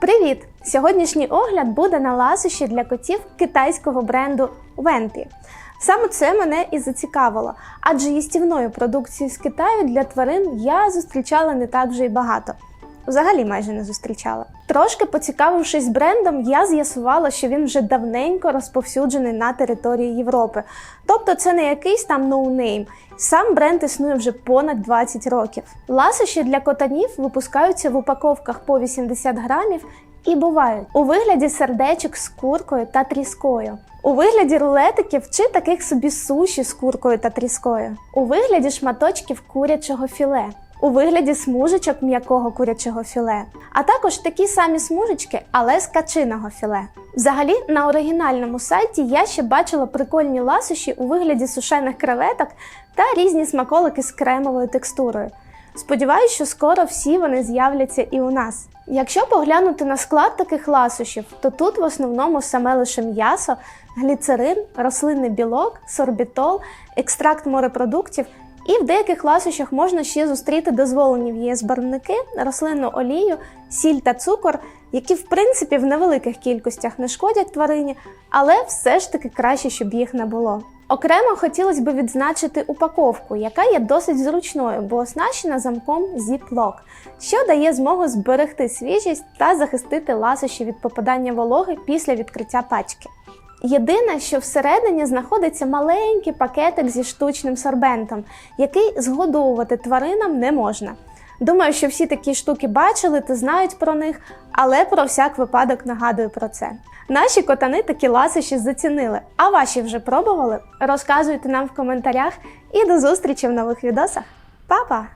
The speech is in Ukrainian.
Привіт! Сьогоднішній огляд буде на ласощі для котів китайського бренду Венпі. Саме це мене і зацікавило, адже їстівної продукції з Китаю для тварин я зустрічала не так вже й багато. Взагалі майже не зустрічала. Трошки поцікавившись брендом, я з'ясувала, що він вже давненько розповсюджений на території Європи. Тобто це не якийсь там ноунейм. Сам бренд існує вже понад 20 років. Ласощі для котанів випускаються в упаковках по 80 грамів і бувають у вигляді сердечок з куркою та тріскою, у вигляді рулетиків чи таких собі суші з куркою та тріскою, у вигляді шматочків курячого філе. У вигляді смужечок м'якого курячого філе, а також такі самі смужечки, але з качиного філе. Взагалі, на оригінальному сайті я ще бачила прикольні ласощі у вигляді сушених креветок та різні смаколики з кремовою текстурою. Сподіваюсь, що скоро всі вони з'являться і у нас. Якщо поглянути на склад таких ласощів, то тут в основному саме лише м'ясо, гліцерин, рослинний білок, сорбітол, екстракт морепродуктів. І в деяких ласощах можна ще зустріти дозволені в ЄС барвники, рослинну олію, сіль та цукор, які в принципі в невеликих кількостях не шкодять тварині, але все ж таки краще, щоб їх не було. Окремо хотілося б відзначити упаковку, яка є досить зручною, бо оснащена замком Ziploc, що дає змогу зберегти свіжість та захистити ласощі від попадання вологи після відкриття пачки. Єдине, що всередині знаходиться маленький пакетик зі штучним сорбентом, який згодовувати тваринам не можна. Думаю, що всі такі штуки бачили та знають про них, але про всяк випадок нагадую про це. Наші котани такі ласощі зацінили, а ваші вже пробували? Розказуйте нам в коментарях і до зустрічі в нових відосах. Па-па!